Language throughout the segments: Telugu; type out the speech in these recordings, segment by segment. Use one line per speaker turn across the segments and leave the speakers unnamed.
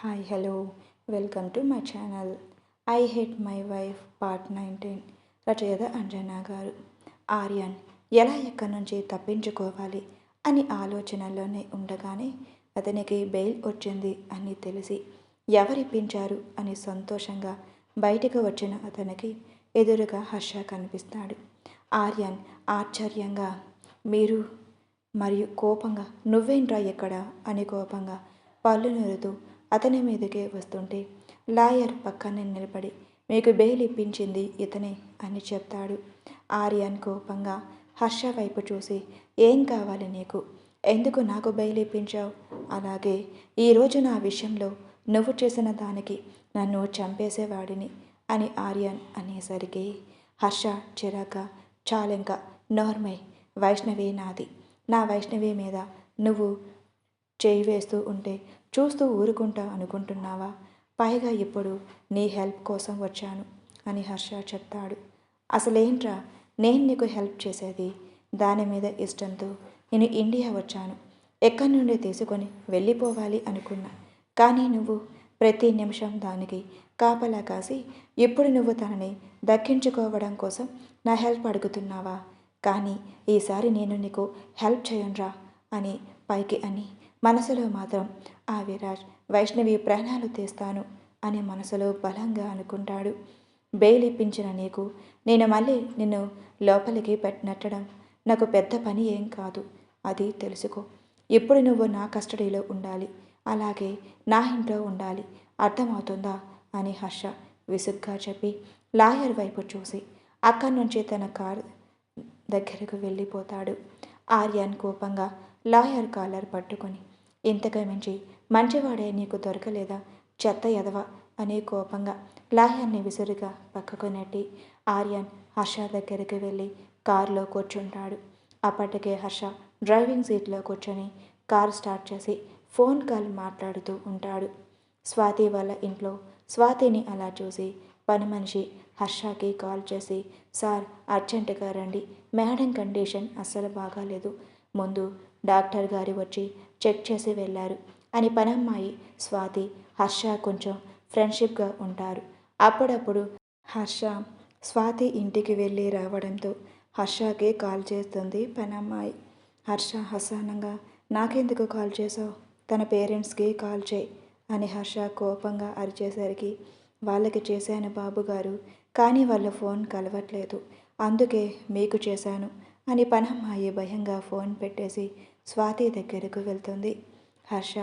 Hi hello welcome to my channel I hate my wife part nineteen రచయిత అంజనా గారు. ఆర్యన్ ఎలా ఎక్కడి నుంచి తప్పించుకోవాలి అని ఆలోచనలోనే ఉండగానే అతనికి బెయిల్ వచ్చింది అని తెలిసి ఎవరిప్పించారు అని సంతోషంగా బయటకు వచ్చిన అతనికి ఎదురుగా హర్ష కనిపిస్తాడు. ఆర్యన్ ఆశ్చర్యంగా మీరు మరియు కోపంగా నువ్వేంట్రా ఎక్కడ అని కోపంగా పళ్ళు నూరుతూ అతని మీదకే వస్తుంటే లాయర్ పక్కనే నిలబడి మీకు బెయిల్ ఇప్పించింది ఇతనే అని చెప్తాడు. ఆర్యన్ కోపంగా హర్ష వైపు చూసి ఏం కావాలి నీకు? ఎందుకు నాకు బెయిల్ ఇప్పించావు? అలాగే ఈరోజు నా విషయంలో నువ్వు చేసిన దానికి నన్ను చంపేసేవాడిని అని ఆర్యన్ అనేసరికి హర్ష చిరాక చాలింక నోర్మై వైష్ణవి నాది. నా వైష్ణవి మీద నువ్వు చేయి వేస్తూ ఉంటే చూస్తూ ఊరుకుంటా అనుకుంటున్నావా? పైగా ఇప్పుడు నీ హెల్ప్ కోసం వచ్చాను అని హర్ష చెప్తాడు. అసలేంట్రా? నేను నీకు హెల్ప్ చేసేది దాని మీద ఇష్టంతో నేను ఇండియా వచ్చాను. ఎక్కడి నుండి తీసుకొని వెళ్ళిపోవాలి అనుకున్నా. కానీ నువ్వు ప్రతి నిమిషం దానికి కాపలా కాసి ఇప్పుడు నువ్వు తనని దక్కించుకోవడం కోసం నా హెల్ప్ అడుగుతున్నావా? కానీ ఈసారి నేను నీకు హెల్ప్ చేయనురా అని పైకి అని మనసులో మాత్రం ఆ విరాజ్ వైష్ణవి ప్రాణాలు తీస్తాను అని మనసులో బలంగా అనుకుంటాడు. బెయిల్ ఇప్పించిన నీకు నేను మళ్ళీ నిన్ను లోపలికి పెట్టనట్టడం నాకు పెద్ద పని ఏం కాదు అది తెలుసుకో. ఇప్పుడు నువ్వు నా కస్టడీలో ఉండాలి అలాగే నా ఇంట్లో ఉండాలి అర్థమవుతుందా? అని హర్ష విసుగ్గా చెప్పి లాయర్ వైపు చూసి అక్కడి నుంచి తన కారు దగ్గరకు వెళ్ళిపోతాడు. ఆర్యన్ కోపంగా లాయర్ కాలర్ పట్టుకొని ఇంతకు మించి మంచివాడే నీకు దొరకలేదా? చెత్త ఎదవ అనే కోపంగా లాహ్యాన్ని విసురుగా పక్కకు నెట్టి ఆర్యన్ హర్ష దగ్గరికి వెళ్ళి కారులో కూర్చుంటాడు. అప్పటికే హర్ష డ్రైవింగ్ సీట్లో కూర్చొని కారు స్టార్ట్ చేసి ఫోన్ కాల్ మాట్లాడుతూ ఉంటాడు. స్వాతి వాళ్ళ ఇంట్లో స్వాతిని అలా చూసి పని మనిషి హర్షకి కాల్ చేసి సార్ అర్జెంటుగా రండి. మేడం కండిషన్ అస్సలు బాగాలేదు. ముందు డాక్టర్ గారి వచ్చి చెక్ చేసి వెళ్ళారు. అని పనమ్మాయి స్వాతి హర్ష కొంచెం ఫ్రెండ్షిప్గా ఉంటారు. అప్పుడప్పుడు హర్ష స్వాతి ఇంటికి వెళ్ళి రావడంతో హర్షకే కాల్ చేస్తుంది పనమ్మాయి. హర్ష హసానంగా నాకెందుకు కాల్ చేసావు తన పేరెంట్స్కి కాల్ చేయి అని హర్ష కోపంగా అరిచేసరికి వాళ్ళకి చేశాను బాబుగారు కానీ వాళ్ళ ఫోన్ కలవట్లేదు. అందుకే మీకు చేశాను అని పనమ్మాయి భయంగా ఫోన్ పెట్టేసి స్వాతి దగ్గరకు వెళ్తుంది. హర్ష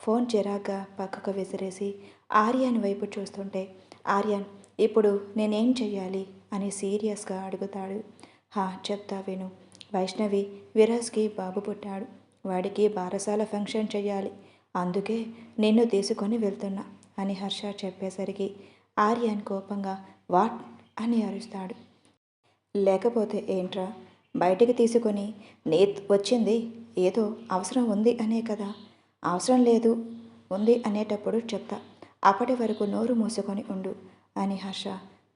ఫోన్ చిరాగ్గా పక్కకు విసిరేసి ఆర్యన్ వైపు చూస్తుంటే ఆర్యన్ ఇప్పుడు నేనేం చెయ్యాలి? అని సీరియస్గా అడుగుతాడు. హా చెప్తా విను. వైష్ణవి విరాజ్కి బాబు పుట్టాడు. వాడికి బారసాల ఫంక్షన్ చెయ్యాలి. అందుకే నిన్ను తీసుకొని వెళ్తున్నా అని హర్ష చెప్పేసరికి ఆర్యన్ కోపంగా వాట్? అని అరుస్తాడు. లేకపోతే ఏంట్రా? బయటికి తీసుకొని నే వచ్చింది ఏదో అవసరం ఉంది అనే కదా. అవసరం లేదు ఉంది అనేటప్పుడు చెప్తా. అప్పటి వరకు నోరు మూసుకొని ఉండు అని హర్ష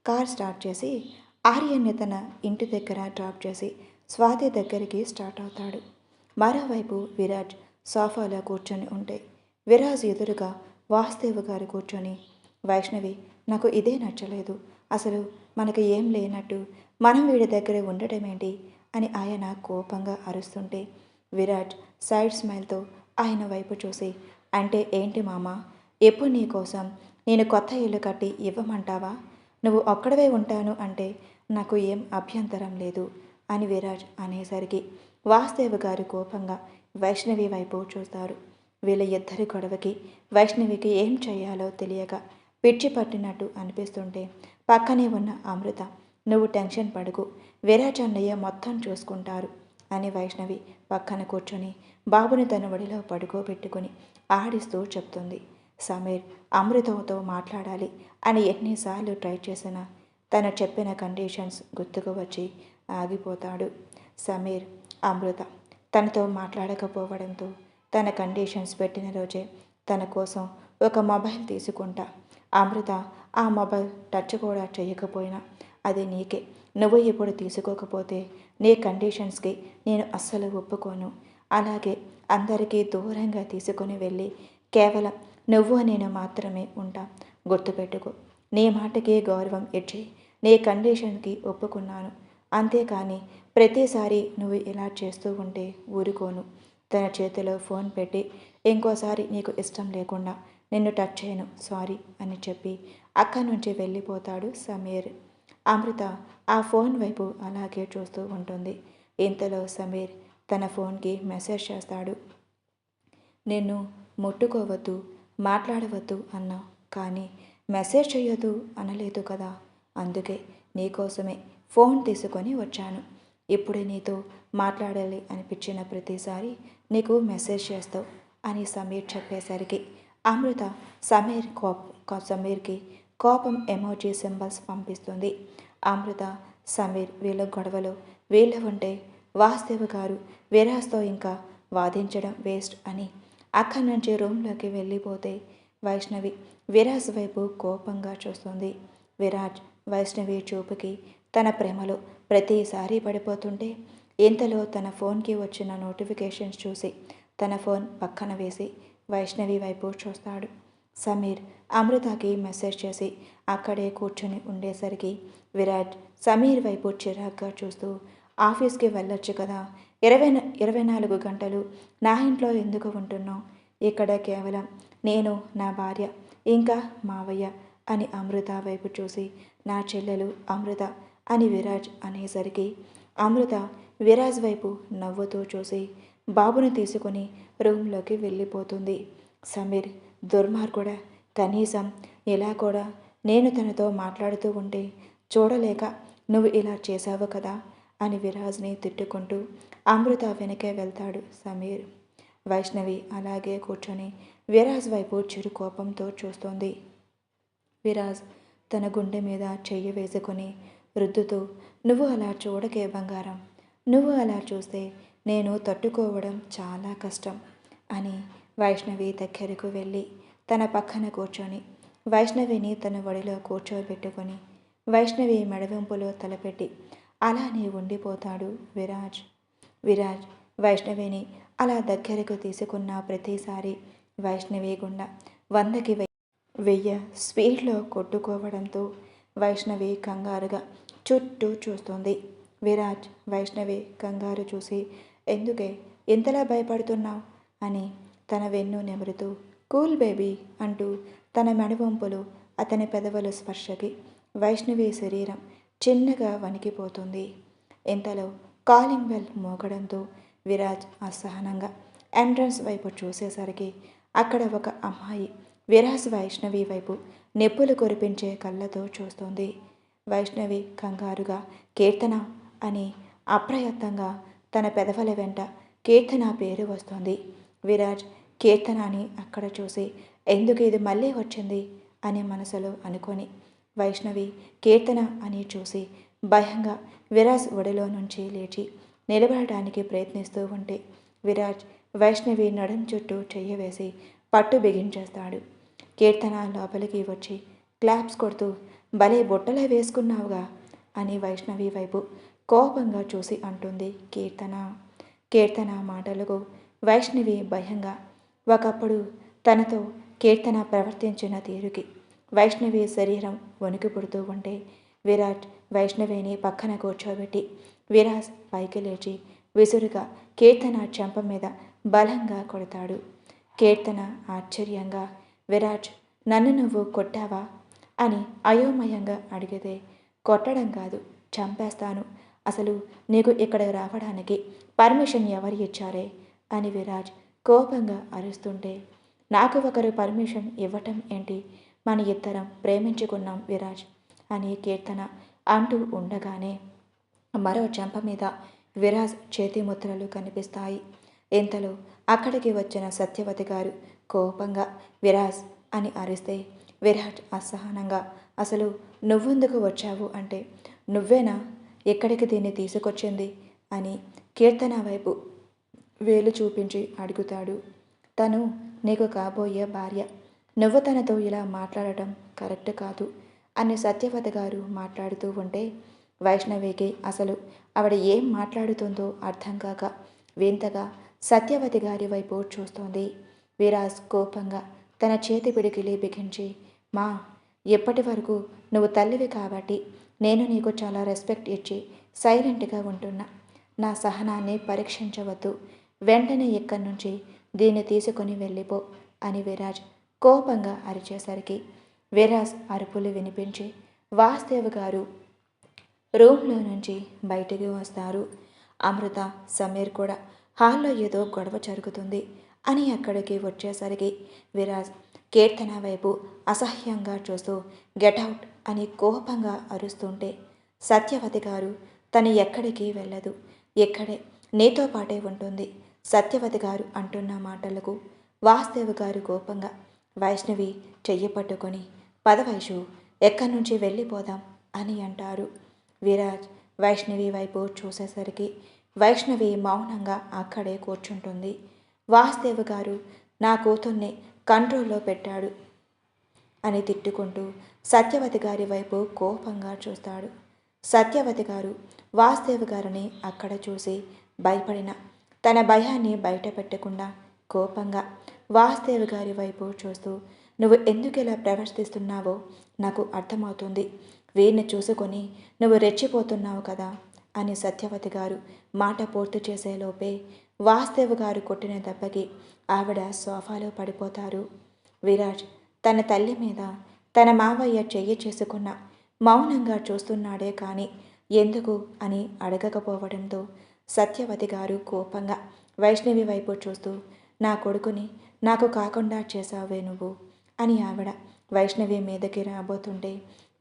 కార్ స్టార్ట్ చేసి ఆర్యన్ని తన ఇంటి దగ్గర డ్రాప్ చేసి స్వాతి దగ్గరికి స్టార్ట్ అవుతాడు. మరోవైపు విరాజ్ సోఫాలో కూర్చొని ఉంటే విరాజ్ ఎదురుగా వాసుదేవ్ గారు కూర్చొని వైష్ణవి నాకు ఇదే నచ్చలేదు. అసలు మనకు ఏం లేనట్టు మనం వీడి దగ్గర ఉండటమేంటి? అని ఆయన కోపంగా అరుస్తుంటే విరాట్ సైడ్ స్మైల్తో ఆయన వైపు చూసి అంటే ఏంటి మామ? ఎప్పుడు నీ కోసం నేను కొత్త ఇల్లు కట్టి ఇవ్వమంటావా? నువ్వు ఒక్కడవే ఉంటాను అంటే నాకు ఏం అభ్యంతరం లేదు అని విరాజ్ అనేసరికి వాసుదేవ్ గారు కోపంగా వైష్ణవి వైపు చూస్తారు. వీళ్ళ ఇద్దరి గొడవకి వైష్ణవికి ఏం చేయాలో తెలియక పిచ్చి పట్టినట్టు అనిపిస్తుంటే పక్కనే ఉన్న అమృత నువ్వు టెన్షన్ పడుకు. విరాజ్ మొత్తం చూసుకుంటారు అని వైష్ణవి పక్కన కూర్చొని బాబుని తన ఒడిలో పడుకోబెట్టుకుని ఆడిస్తూ చెప్తుంది. సమీర్ అమృతతో మాట్లాడాలి అని ఎన్నిసార్లు ట్రై చేసినా తను చెప్పిన కండిషన్స్ గుర్తుకు వచ్చి ఆగిపోతాడు. సమీర్ అమృత తనతో మాట్లాడకపోవడంతో తన కండిషన్స్ పెట్టిన రోజే తన కోసం ఒక మొబైల్ తీసుకుంటా. అమృత ఆ మొబైల్ టచ్ కూడా చేయకపోయినా అది నీకే. నువ్వు ఇప్పుడు తీసుకోకపోతే నీ కండిషన్స్కి నేను అస్సలు ఒప్పుకోను. అలాగే అందరికీ దూరంగా తీసుకొని వెళ్ళి కేవలం నువ్వు నేను మాత్రమే ఉంటా. గుర్తుపెట్టుకో నీ మాటకి గౌరవం ఇచ్చి నీ కండిషన్కి ఒప్పుకున్నాను. అంతేకాని ప్రతిసారి నువ్వు ఇలా చేస్తూ ఉంటే ఊరుకోను. తన చేతిలో ఫోన్ పెట్టి ఇంకోసారి నీకు ఇష్టం లేకుండా నిన్ను టచ్ చేయను సారీ అని చెప్పి అక్కడి నుంచి వెళ్ళిపోతాడు సమీర్. అమృత ఆ ఫోన్ వైపు అలాగే చూస్తూ ఉంటుంది. ఇంతలో సమీర్ తన ఫోన్కి మెసేజ్ చేస్తాడు. నిన్ను ముట్టుకోవద్దు మాట్లాడవద్దు అన్నా. కానీ మెసేజ్ చేయొద్దు అనలేదు కదా. అందుకే నీకోసమే ఫోన్ తీసుకొని వచ్చాను. ఇప్పుడే నీతో మాట్లాడాలి అనిపించిన ప్రతిసారి నీకు మెసేజ్ చేస్తావు అని సమీర్ చెప్పేసరికి అమృత సమీర్ కోప సమీర్కి కోపం ఎమోజీ సింబల్స్ పంపిస్తుంది. అమృత సమీర్ వీళ్ళ గొడవలో వీళ్ళ ఉంటే వాస్తవ గారు విరాజ్తో ఇంకా వాదించడం వేస్ట్ అని అక్కడి నుంచి రూమ్లోకి వెళ్ళిపోతే వైష్ణవి విరాజ్ వైపు కోపంగా చూస్తుంది. విరాజ్ వైష్ణవి చూపుకి తన ప్రేమలో ప్రతిసారి పడిపోతుంటే ఇంతలో తన ఫోన్కి వచ్చిన నోటిఫికేషన్స్ చూసి తన ఫోన్ పక్కన వేసి వైష్ణవి వైపు చూస్తాడు. సమీర్ అమృతకి మెసేజ్ చేసి అక్కడే కూర్చొని ఉండేసరికి విరాట్ సమీర్ వైపు చిరాగ్గా చూస్తూ ఆఫీస్కి వెళ్ళొచ్చు కదా. ఇరవై ఇరవై నాలుగు గంటలు నా ఇంట్లో ఎందుకు ఉంటున్నావు? ఇక్కడ కేవలం నేను నా భార్య ఇంకా మావయ్య అని అమృత వైపు చూసి నా చెల్లెలు అమృత అని విరాజ్ అనేసరికి అమృత విరాజ్ వైపు నవ్వుతూ చూసి బాబును తీసుకొని రూమ్లోకి వెళ్ళిపోతుంది. సమీర్ దుర్మార్గుడా కనీసం ఇలా కూడా నేను తనతో మాట్లాడుతూ ఉంటే చూడలేక నువ్వు ఇలా చేశావు కదా అని విరాజ్ని తిట్టుకుంటూ అమృత వెనకే వెళ్తాడు సమీర్. వైష్ణవి అలాగే కూర్చొని విరాజ్ వైపు చిరు కోపంతో చూస్తోంది. విరాజ్ తన గుండె మీద చెయ్యి వేసుకొని రుద్దుతూ నువ్వు అలా చూడకే బంగారం. నువ్వు అలా చూస్తే నేను తట్టుకోవడం చాలా కష్టం అని వైష్ణవి దగ్గరకు వెళ్ళి తన పక్కన కూర్చొని వైష్ణవిని తన ఒడిలో కూర్చోబెట్టుకొని వైష్ణవి మెడవింపులో తలపెట్టి అలానే ఉండిపోతాడు విరాజ్. విరాజ్ వైష్ణవిని అలా దగ్గరకు తీసుకున్న ప్రతిసారి వైష్ణవి గుండా వందకి వెయ్యి స్పీడ్లో కొట్టుకోవడంతో వైష్ణవి కంగారుగా చుట్టూ చూస్తుంది. విరాజ్ వైష్ణవి కంగారు చూసి ఎందుకే? ఇంతలా భయపడుతున్నావు? అని తన వెన్ను నెమరుతూ కూల్ బేబీ అంటూ తన మెడవంపులు అతని పెదవుల స్పర్శకి వైష్ణవి శరీరం చిన్నగా వణికిపోతుంది. ఇంతలో కాలింగ్ బెల్ మోగడంతో విరాజ్ అసహనంగా ఎంట్రన్స్ వైపు చూసేసరికి అక్కడ ఒక అమ్మాయి విరాజ్ వైష్ణవి వైపు నెప్పులు కురిపించే కళ్ళతో చూస్తుంది. వైష్ణవి కంగారుగా కీర్తన అని అప్రయత్నంగా తన పెదవుల వెంట కీర్తన పేరు వస్తుంది. విరాజ్ కీర్తన అని అక్కడ చూసి ఎందుకు ఇది మళ్ళీ వచ్చింది? అని మనసులో అనుకొని వైష్ణవి కీర్తన అని చూసి భయంగా విరాజ్ ఒడిలో నుంచి లేచి నిలబడడానికి ప్రయత్నిస్తూ ఉంటే విరాజ్ వైష్ణవి నడుం చుట్టూ చెయ్యవేసి పట్టు బిగించేస్తాడు. కీర్తన లోపలికి వచ్చి క్లాప్స్ కొడుతూ భలే బుట్టలే వేసుకున్నావుగా అని వైష్ణవి వైపు కోపంగా చూసి అంటుంది కీర్తన. కీర్తన మాటలకు వైష్ణవి భయంగా ఒకప్పుడు తనతో కీర్తన ప్రవర్తించిన తీరుకి వైష్ణవి శరీరం వణికి పుడుతూ ఉంటే విరాట్ వైష్ణవిని పక్కన కూర్చోబెట్టి విరాజ్ పైకి లేచి విసురుగా కీర్తన చెంప మీద బలంగా కొడతాడు. కీర్తన ఆశ్చర్యంగా విరాజ్ నన్ను నువ్వు కొట్టావా? అని అయోమయంగా అడిగితే కొట్టడం కాదు చంపేస్తాను. అసలు నీకు ఇక్కడ రావడానికి పర్మిషన్ ఎవరు ఇచ్చారే? అని విరాజ్ కోపంగా అరుస్తుంటే నాకు ఒకరు పర్మిషన్ ఇవ్వటం ఏంటి? మన ఇద్దరం ప్రేమించుకున్నాం విరాజ్ అని కీర్తన అంటూ ఉండగానే మరో చెంప మీద విరాజ్ చేతి ముద్రలు కనిపిస్తాయి. ఇంతలో అక్కడికి వచ్చిన సత్యవతి గారు కోపంగా విరాజ్ అని అరిస్తే విరాజ్ అసహనంగా అసలు నువ్వెందుకు వచ్చావు? అంటే నువ్వేనా? ఎక్కడికి దీన్ని తీసుకొచ్చింది? అని కీర్తన వైపు వేలు చూపించి అడుగుతాడు. తను నీకు కాబోయే భార్య నువ్వు తనతో ఇలా మాట్లాడటం కరెక్ట్ కాదు అని సత్యవత గారు మాట్లాడుతూ ఉంటే వైష్ణవికి అసలు ఆవిడ ఏం మాట్లాడుతుందో అర్థం కాక వింతగా సత్యవతి గారి వైపు చూస్తోంది. విరాజ్ కోపంగా తన చేతి పిడికిలి బిగించి మా ఎప్పటి వరకు నువ్వు తల్లివి కాబట్టి నేను నీకు చాలా రెస్పెక్ట్ ఇచ్చి సైలెంట్గా ఉంటున్నా. నా సహనాన్ని పరీక్షించవద్దు. వెంటనే ఇక్కడి నుంచి దీన్ని తీసుకొని వెళ్ళిపో అని విరాజ్ కోపంగా అరిచేసరికి విరాజ్ అరుపులు వినిపించి వాసుదేవ్ గారు రూమ్లో నుంచి బయటికి వస్తారు. అమృత సమీర్ కూడా హాల్లో ఏదో గొడవ జరుగుతుంది అని అక్కడికి వచ్చేసరికి విరాజ్ కీర్తన వైపు అసహ్యంగా చూస్తూ గెటౌట్ అని కోపంగా అరుస్తుంటే సత్యవతి గారు తను ఎక్కడికి వెళ్ళదు. ఇక్కడే నీతో పాటే ఉంటుంది. సత్యవతి గారు అంటున్న మాటలకు వాసుదేవ్ గారు కోపంగా వైష్ణవి చెయ్యి పట్టుకొని పదవైషు ఎక్కడి నుంచి వెళ్ళిపోదాం? అని అంటారు. విరాజ్ వైష్ణవి వైపు చూసేసరికి వైష్ణవి మౌనంగా అక్కడే కూర్చుంటుంది. వాసుదేవ్ గారు నా కూతుర్ని కంట్రోల్లో పెట్టాడు అని తిట్టుకుంటూ సత్యవతి గారి వైపు కోపంగా చూస్తాడు. సత్యవతి గారు వాసుదేవ గారిని అక్కడ చూసి భయపడిన తన భయాన్ని బయట పెట్టకుండా కోపంగా వాసుదేవ్ గారి వైపు చూస్తూ నువ్వు ఎందుకు ఇలా ప్రవర్తిస్తున్నావో నాకు అర్థమవుతుంది. వీరిని చూసుకొని నువ్వు రెచ్చిపోతున్నావు కదా అని సత్యవతి గారు మాట పూర్తి చేసేలోపే వాసుదేవ్ గారు కొట్టిన దెబ్బకి ఆవిడ సోఫాలో పడిపోతారు. విరాజ్ తన తల్లి మీద తన మావయ్య చెయ్యి చేసుకున్న మౌనంగా చూస్తున్నాడే కానీ ఎందుకు అని అడగకపోవడంతో సత్యవతి గారు కోపంగా వైష్ణవి వైపు చూస్తూ నా కొడుకుని నాకు కాకుండా చేశావే నువ్వు? అని ఆవిడ వైష్ణవి మీదకి రాబోతుంటే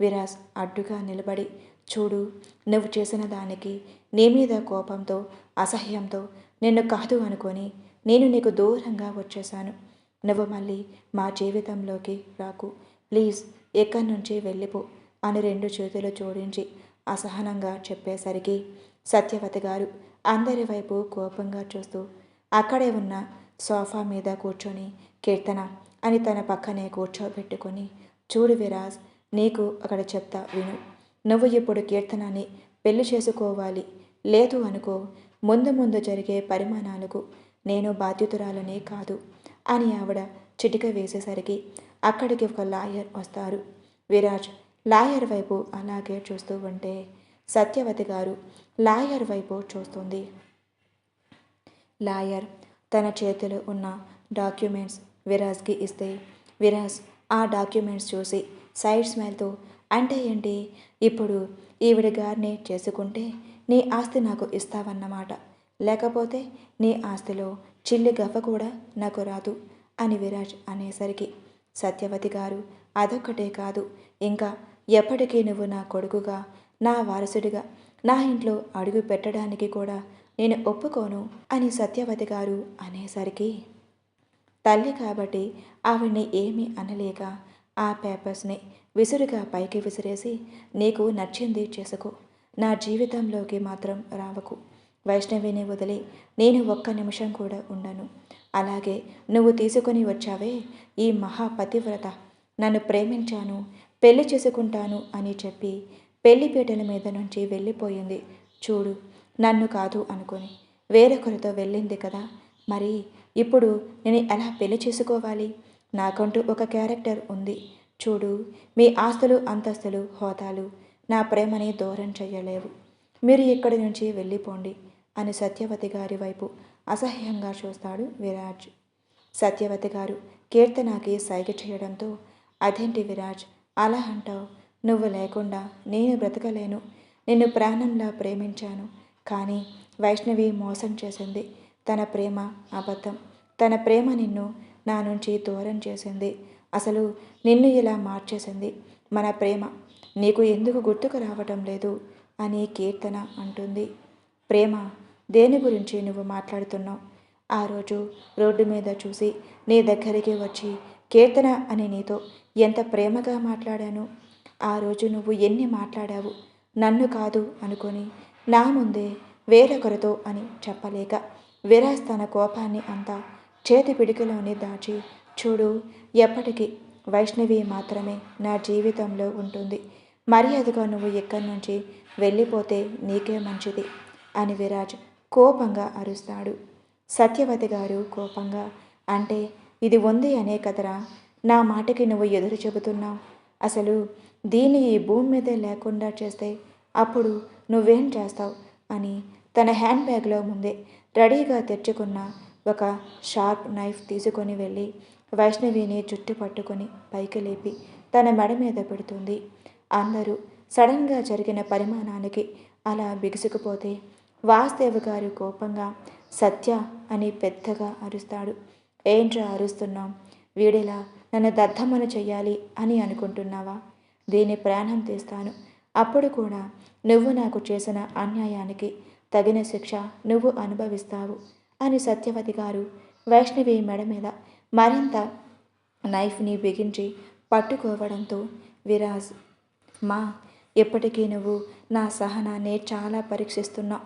విరాజ్ అడ్డుగా నిలబడి చూడు నువ్వు చేసిన దానికి నీ మీద కోపంతో అసహ్యంతో నిన్ను కాదు అనుకొని నేను నీకు దూరంగా వచ్చేశాను. నువ్వు మళ్ళీ మా జీవితంలోకి రాకు. ప్లీజ్ ఎక్కడి నుంచి వెళ్ళిపో అని రెండు చేతులు జోడించి అసహనంగా చెప్పేసరికి సత్యవతి గారు అందరి వైపు కోపంగా చూస్తూ అక్కడే ఉన్న సోఫా మీద కూర్చొని కీర్తన అని తన పక్కనే కూర్చోబెట్టుకొని చూడు విరాజ్ నీకు అక్కడ చెప్తా విను. నువ్వు ఇప్పుడు కీర్తనని పెళ్ళి చేసుకోవాలి. లేదు అనుకో ముందు ముందు జరిగే పరిమాణాలకు నేను బాధ్యతురాలనే కాదు అని ఆవిడ చిటిక వేసేసరికి అక్కడికి ఒక లాయర్ వస్తారు. విరాజ్ లాయర్ వైపు అలాగే చూస్తూ ఉంటే సత్యవతి గారు లాయర్ వైపు చూస్తుంది. లాయర్ తన చేతిలో ఉన్న డాక్యుమెంట్స్ విరాజ్కి ఇస్తే విరాజ్ ఆ డాక్యుమెంట్స్ చూసి సైడ్ స్మైల్తో అంటే ఏంటి? ఇప్పుడు ఈవిడ గారిని చేసుకుంటే నీ ఆస్తి నాకు ఇస్తావన్నమాట. లేకపోతే నీ ఆస్తిలో చిల్లి గవ్వ కూడా నాకు రాదు అని విరాజ్ అనేసరికి సత్యవతి గారు అదొక్కటే కాదు. ఇంకా ఎప్పటికీ నువ్వు నా కొడుకుగా నా వారసుడిగా నా ఇంట్లో అడుగు పెట్టడానికి కూడా నేను ఒప్పుకోను అని సత్యవతి గారు అనేసరికి తల్లి కాబట్టి ఆవిడ్ని ఏమీ అనలేక ఆ పేపర్స్ని విసురుగా పైకి విసిరేసి నీకు నచ్చింది చేసుకో. నా జీవితంలోకి మాత్రం రావకు. వైష్ణవిని వదిలి నేను ఒక్క నిమిషం కూడా ఉండను. అలాగే నువ్వు తీసుకొని వచ్చావే ఈ మహాపతివ్రత. నన్ను ప్రేమించాను. పెళ్ళి చేసుకుంటాను అని చెప్పి పెళ్ళిపీటల మీద నుంచి వెళ్ళిపోయింది. చూడు నన్ను కాదు అనుకొని. వేరొకరితో వెళ్ళింది కదా. మరి ఇప్పుడు నేను ఎలా పెళ్ళి చేసుకోవాలి? నాకంటూ ఒక క్యారెక్టర్ ఉంది. చూడు మీ ఆస్తులు అంతస్తులు హోదాలు నా ప్రేమని దూరం చేయలేవు మీరు ఇక్కడి నుంచి వెళ్ళిపోండి అని సత్యవతి గారి వైపు అసహ్యంగా చూస్తాడు విరాజ్. సత్యవతి గారు కీర్తనకి సైగ చేయడంతో అదేంటి విరాజ్? అలా అంటావు. నువ్వు లేకుండా నేను బ్రతకలేను. నిన్ను ప్రాణంలా ప్రేమించాను. కానీ వైష్ణవి మోసం చేసింది. తన ప్రేమ అబద్ధం. తన ప్రేమ నిన్ను నా నుంచి దూరం చేసింది. అసలు నిన్ను ఇలా మార్చేసింది. మన ప్రేమ. నీకు ఎందుకు గుర్తుకు రావటం లేదు అని కీర్తన అంటుంది. ప్రేమ దేని గురించి నువ్వు మాట్లాడుతున్నావు? ఆ రోజు రోడ్డు మీద చూసి నీ దగ్గరికి వచ్చి కీర్తన అని నీతో ఎంత ప్రేమగా మాట్లాడాను? ఆ రోజు నువ్వు ఎన్ని మాట్లాడావు? నన్ను కాదు అనుకొని నా ముందే వేరొకరితో అని చెప్పలేక విరాజ్ తన కోపాన్ని అంతా చేతి పిడికిలోని దాచి చూడు ఎప్పటికీ వైష్ణవి మాత్రమే నా జీవితంలో ఉంటుంది. మర్యాదగా నువ్వు ఇక్కడి నుంచి వెళ్ళిపోతే నీకే మంచిది అని విరాజ్ కోపంగా అరుస్తాడు. సత్యవతి గారు కోపంగా అంటే ఇది ఉంది అనే కదరా. నా మాటకి నువ్వు ఎదురు చెబుతున్నావు. అసలు దీన్ని ఈ భూమి మీదే లేకుండా చేస్తే అప్పుడు నువ్వేం చేస్తావు? అని తన హ్యాండ్ బ్యాగ్లో ముందే రెడీగా తెచ్చుకున్న ఒక షార్ప్ నైఫ్ తీసుకొని వెళ్ళి వైష్ణవిని జుట్టు పట్టుకొని పైకి లేపి తన మెడ మీద పెడుతుంది. అందరూ సడన్గా జరిగిన పరిమాణానికి అలా బిగుసుకుపోతే వాసుదేవ్ గారు కోపంగా సత్య అని పెద్దగా అరుస్తాడు. ఏంట్రా అరుస్తున్నాం వీడేలా? నన్ను దద్దమ్మను చెయ్యాలి అని అనుకుంటున్నావా? దీని ప్రాణం తీస్తాను. అప్పుడు కూడా నువ్వు నాకు చేసిన అన్యాయానికి తగిన శిక్ష నువ్వు అనుభవిస్తావు అని సత్యవతి గారు వైష్ణవి మెడ మీద మరింత నైఫ్ని బిగించి పట్టుకోవడంతో విరాజ్ మా ఇప్పటికీ నువ్వు నా సహనాన్ని చాలా పరీక్షిస్తున్నావు.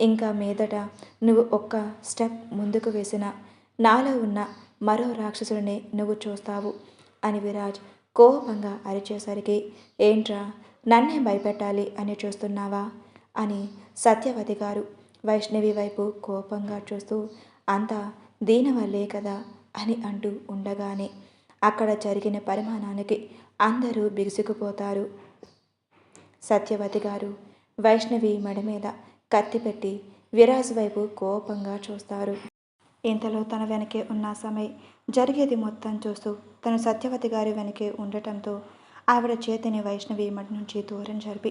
ఇంకా మీదట నువ్వు ఒక్క స్టెప్ ముందుకు వేసిన నాలో ఉన్న మరో రాక్షసుడిని నువ్వు చూస్తావు అని విరాజ్ కోపంగా అరిచేసరికి ఏంట్రా నన్నే భయపెట్టాలి అని చూస్తున్నావా? అని సత్యవతి గారు వైష్ణవి వైపు కోపంగా చూస్తూ అంతా దీనివల్లే కదా? అని అంటూ ఉండగానే అక్కడ జరిగిన పరిమాణానికి అందరూ బిగుసుకుపోతారు. సత్యవతి గారు వైష్ణవి మెడ మీద కత్తి పెట్టి విరాజ్ వైపు కోపంగా చూస్తారు. ఇంతలో తన వెనకే ఉన్న సమయ్ జరిగేది మొత్తం చూస్తూ తను సత్యవతి గారి వెనకే ఉండటంతో ఆవిడ చేతిని వైష్ణవి మటి నుంచి దూరం జరిపి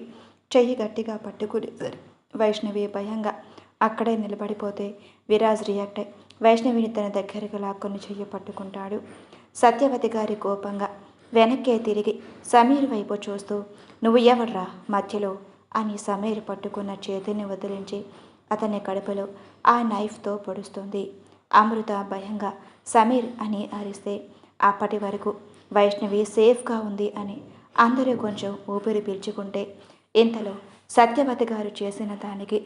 చెయ్యి గట్టిగా పట్టుకుని వైష్ణవి భయంగా అక్కడే నిలబడిపోతే విరాజ్ రియాక్ట్ అయి వైష్ణవిని తన దగ్గరికి లాక్కొని చెయ్యి పట్టుకుంటాడు. సత్యవతి గారి కోపంగా వెనక్కే తిరిగి సమీర్ వైపు చూస్తూ నువ్వు ఎవడ్రా మధ్యలో? అని సమీర్ పట్టుకున్న చేతిని వదిలించి అతని కడుపులో ఆ నైఫ్తో పొడుస్తుంది. అమృత భయంగా సమీర్ అని అరిస్తే అప్పటి వరకు వైష్ణవి సేఫ్గా ఉంది అని అందరూ కొంచెం ఊపిరి పీల్చుకుంటే ఇంతలో సత్యవతి గారు చేసిన దానికి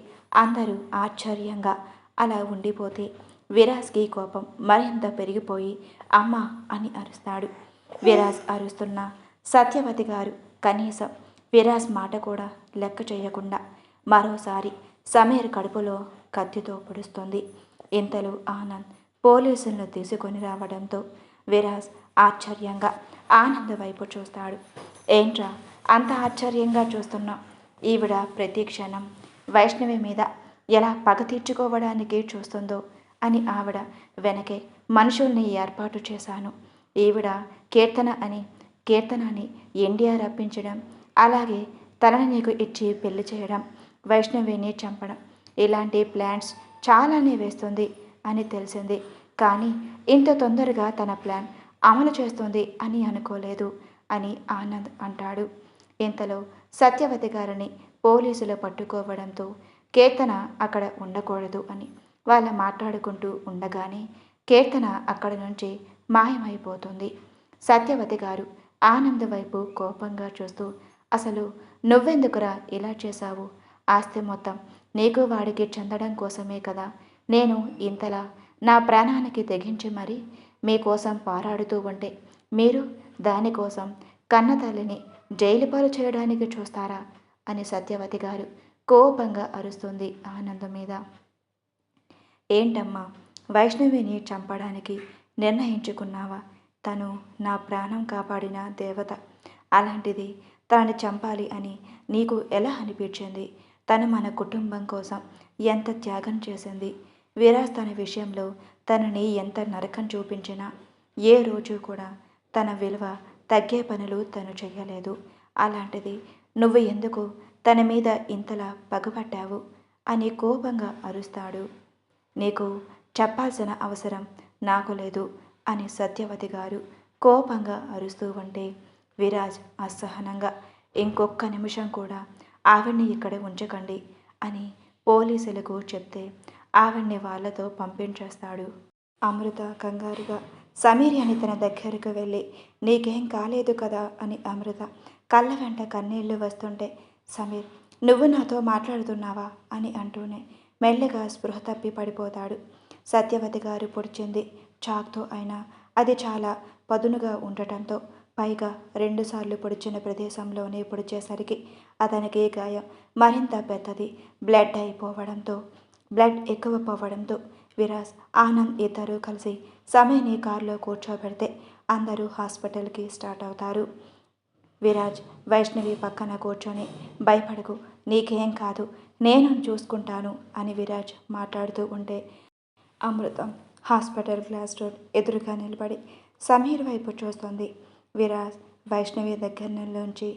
అందరూ ఆశ్చర్యంగా అలా ఉండిపోతే విరాజ్కి కోపం మరింత పెరిగిపోయి అమ్మ అని అరుస్తాడు. విరాజ్ అరుస్తున్న సత్యవతి గారు కనీసం విరాజ్ మాట కూడా లెక్క చేయకుండా మరోసారి సమీర్ కడుపులో కత్తితో పొడుస్తుంది. ఇంతలో ఆనంద్ పోలీసులను తీసుకొని రావడంతో విరాజ్ ఆశ్చర్యంగా ఆనంద్ వైపు చూస్తాడు. ఏంట్రా అంత ఆశ్చర్యంగా చూస్తున్నాం ఈవిడ ప్రతి క్షణం వైష్ణవి మీద ఎలా పగ తీర్చుకోవడానికి చూస్తుందో అని ఆవిడ వెనకే మనుషుల్ని ఏర్పాటు చేశాను. ఈవిడ కీర్తన అని కీర్తనని ఇండియా రప్పించడం అలాగే తనని నీకు ఇచ్చి పెళ్ళి చేయడం వైష్ణవిని చంపడం ఇలాంటి ప్లాన్స్ చాలానే వేస్తుంది అని తెలిసింది. కానీ ఇంత తొందరగా తన ప్లాన్ అమలు చేస్తుంది అని అనుకోలేదు అని ఆనంద్ అంటాడు. ఇంతలో సత్యవతి గారిని పోలీసులు పట్టుకోవడంతో కీర్తన అక్కడ ఉండకూడదు అని వాళ్ళ మాట్లాడుకుంటూ ఉండగానే కీర్తన అక్కడి నుంచి మాయమైపోతుంది. సత్యవతి గారు ఆనంద్ వైపు కోపంగా చూస్తూ అసలు నువ్వెందుకురా ఇలా చేశావు? ఆస్తి మొత్తం నీకు వాడికి చెందడం కోసమే కదా. నేను ఇంతలా నా ప్రాణానికి తెగించి మరీ మీకోసం పారాడుతూ ఉంటే మీరు దానికోసం కన్న తల్లిని జైలు పాలు చేయడానికి చూస్తారా? అని సత్యవతి గారు కోపంగా అరుస్తుంది ఆనందం మీద. ఏంటమ్మా వైష్ణవిని చంపడానికి నిర్ణయించుకున్నావా? తను నా ప్రాణం కాపాడిన దేవత. అలాంటిది తనని చంపాలి అని నీకు ఎలా అనిపించింది? తను మన కుటుంబం కోసం ఎంత త్యాగం చేసింది. విరాజ్ తన విషయంలో తనని ఎంత నరకం చూపించినా ఏ రోజు కూడా తన విలువ తగ్గే పనులు తను చేయలేదు అలాంటిది నువ్వు ఎందుకు తన మీద ఇంతలా పగబట్టావు అని కోపంగా అరుస్తాడు. నీకు చెప్పాల్సిన అవసరం నాకు లేదు అని సత్యవతి గారు కోపంగా అరుస్తూ ఉంటే విరాజ్ అసహనంగా ఇంకొక్క నిమిషం కూడా ఆవిడ్ని ఇక్కడే ఉంచకండి అని పోలీసులకు చెప్తే ఆవిడ్ని వాళ్ళతో పంపించేస్తాడు. అమృత కంగారుగా సమీర్ అని తన దగ్గరకు వెళ్ళి నీకేం కాలేదు కదా అని అమృత కళ్ళ వెంట కన్నీళ్ళు వస్తుంటే సమీర్ నువ్వు నాతో మాట్లాడుతున్నావా? అని అంటూనే మెల్లగా స్పృహ తప్పి పడిపోతాడు. సత్యవతి గారు పొడిచింది చాక్తో అయినా అది చాలా పదునుగా ఉండటంతో పైగా రెండుసార్లు పొడిచిన ప్రదేశంలోనే పొడిచేసరికి అతనికి గాయం. మరింత పెద్దది. బ్లడ్ అయిపోవడంతో బ్లడ్ ఎక్కువ పోవడంతో విరాజ్ ఆనంద్ ఇద్దరూ కలిసి సమయని కారులో కూర్చోబెడితే అందరూ హాస్పిటల్కి స్టార్ట్ అవుతారు. విరాజ్ వైష్ణవి పక్కన కూర్చొని భయపడకు నీకేం కాదు నేను చూసుకుంటాను అని విరాజ్ మాట్లాడుతూ ఉంటే అమృతం హాస్పిటల్ గ్లాస్ డోర్ ఎదురుగా నిలబడి సమీర్ వైపు చూస్తుంది. విరాజ్ వైష్ణవి దగ్గర నుంచి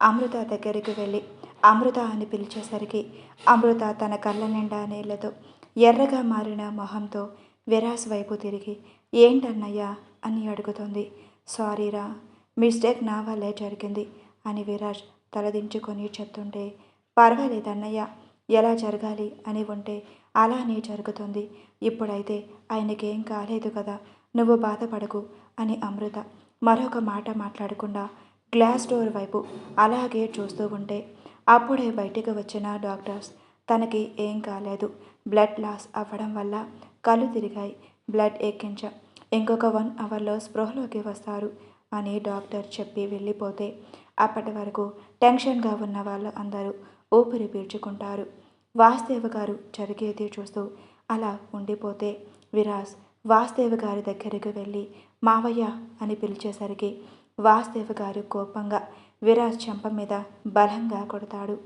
అమృత దగ్గరికి వెళ్ళి అమృత అని పిలిచేసరికి అమృత తన కళ్ళ నిండా నీళ్ళతో ఎర్రగా మారిన మొహంతో విరాజ్ వైపు తిరిగి ఏంటన్నయ్యా? అని అడుగుతుంది. సారీరా మిస్టేక్ నా వల్లే జరిగింది అని విరాజ్ తలదించుకొని చెప్తుంటే పర్వాలేదన్నయ్య ఎలా జరగాలి? అని ఉంటే అలానే జరుగుతుంది. ఇప్పుడైతే ఆయనకేం కాలేదు కదా నువ్వు బాధపడకు అని అమృత మరొక మాట మాట్లాడకుండా గ్లాస్ డోర్ వైపు అలాగే చూస్తూ ఉంటే అప్పుడే బయటికి వచ్చిన డాక్టర్స్ తనకి ఏం కాలేదు. బ్లడ్ లాస్ అవ్వడం వల్ల కళ్ళు తిరిగాయి. బ్లడ్ ఎక్కించ ఇంకొక వన్ అవర్లో స్పృహలోకి వస్తారు అని డాక్టర్ చెప్పి వెళ్ళిపోతే అప్పటి వరకు టెన్షన్గా ఉన్న వాళ్ళు అందరూ ఊపిరి పీల్చుకుంటారు. వాసుదేవ్ గారు జరిగేది చూస్తూ అలా ఉండిపోతే విరాజ్ వాసుదేవ్ గారి దగ్గరికి వెళ్ళి మావయ్య అని పిలిచేసరికి వాసుదేవ్ గారు కోపంగా విరాజ్ చెంప మీద బలంగా కొడతాడు.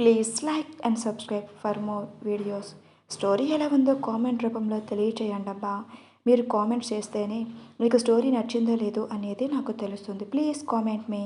Please like and subscribe for more videos. Story ఎలా ఉందో కామెంట్ రూపంలో తెలియచేయండి అబ్బా. మీరు కామెంట్స్ చేస్తేనే మీకు స్టోరీ నచ్చిందో లేదో అనేది నాకు తెలుస్తుంది. Please comment me.